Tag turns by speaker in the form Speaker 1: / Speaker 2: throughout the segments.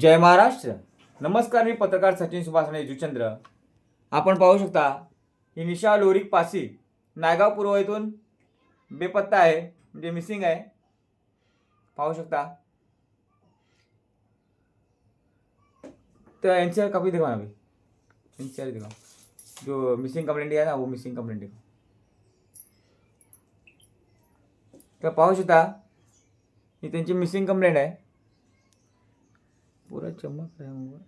Speaker 1: जय महाराष्ट्र. नमस्कार मी पत्रकार सचिन सुभाषणे जुचंद्र. आपण पाहू शकता ही निशा लोरिक पासी नायगाव पूर्व येथून बेपत्ता आहे म्हणजे मिसिंग आहे. पाहू शकता. तर एन सी आर कॉपी दिखाओ ना अभी एन सी आर दिखाओ जो मिसिंग कंप्लेंट आहे ना वो मिसिंग कंप्लेंट दिखाओ तर पाहू शकता ही त्यांची मिसिंग कंप्लेंट आहे. पूरा चमक रहा है मोबाइल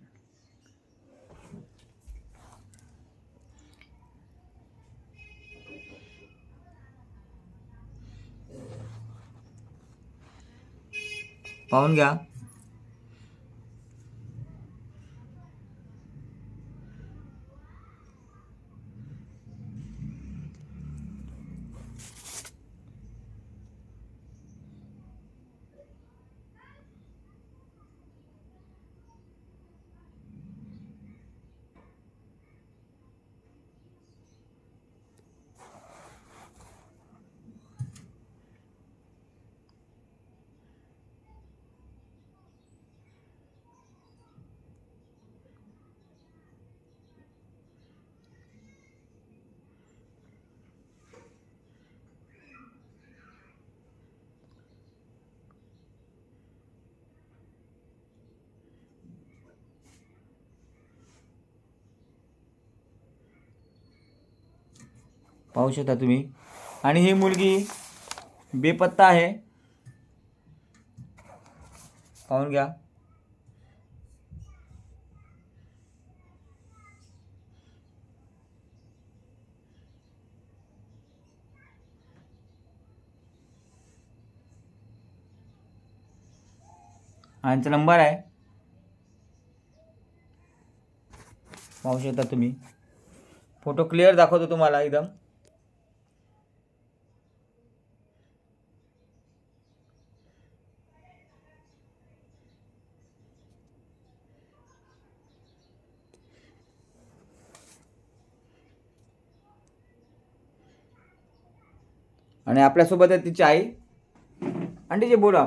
Speaker 1: पाहून घ्या पाहू शकता तुम्ही. आणि ही मुलगी बेपत्ता आहे. पाहून घ्या. यांचा नंबर आहे. पाहू शकता तुम्ही. फोटो क्लिअर दाखवतो तुम्हाला एकदम. आणि आपल्यासोबत आहे तिची आई. आंटी जी बोला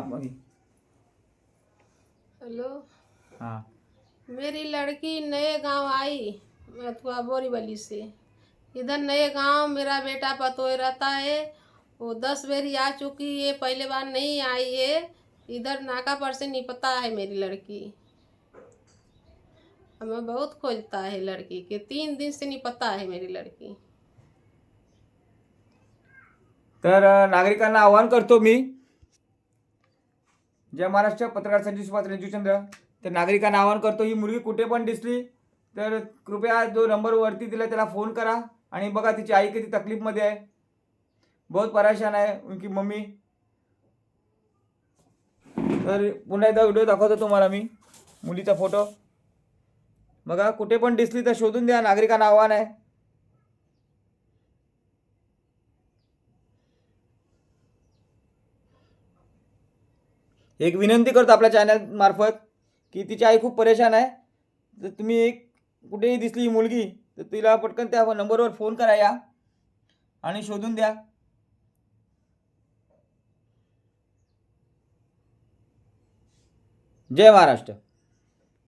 Speaker 2: हेलो.
Speaker 1: हाँ.
Speaker 2: मेरी लड़की नए गाँव आई. अथवा बोरीवली से. इधर नए गाँव मेरा बेटा पतोय रहता है. वो दस बेरी आ चुकी है पहले बार नहीं आई है. इधर नाका पर से निपता है मेरी लड़की. हमें बहुत खोजता है लड़की के. तीन दिन से निपता है मेरी लड़की.
Speaker 1: तर नागरिकांना आवाहन करतो मी जय महाराष्ट्र पत्रकार संजीव सुभाष रणजीवचंद्र तर नागरिकांना आवाहन करतो ही मुलगी कुठे पण दिसली तर कृपया जो नंबर वरती दिला त्याला फोन करा. आणि बघा तिची आई किती तकलीफमध्ये आहे. बहुत परेशान आहे उनकी मम्मी. तर पुन्हा एकदा व्हिडिओ दाखवतो तुम्हाला मी मुलीचा फोटो बघा कुठे पण दिसली तर शोधून द्या नागरिकांना आव्हान आहे. एक विनंती करतो आपल्या चॅनलमार्फत की तिची आई खूप परेशान आहे. तर तुम्ही एक कुठेही दिसली ही मुलगी तर तिला पटकन त्या नंबरवर फोन करा या आणि शोधून द्या. जय महाराष्ट्र.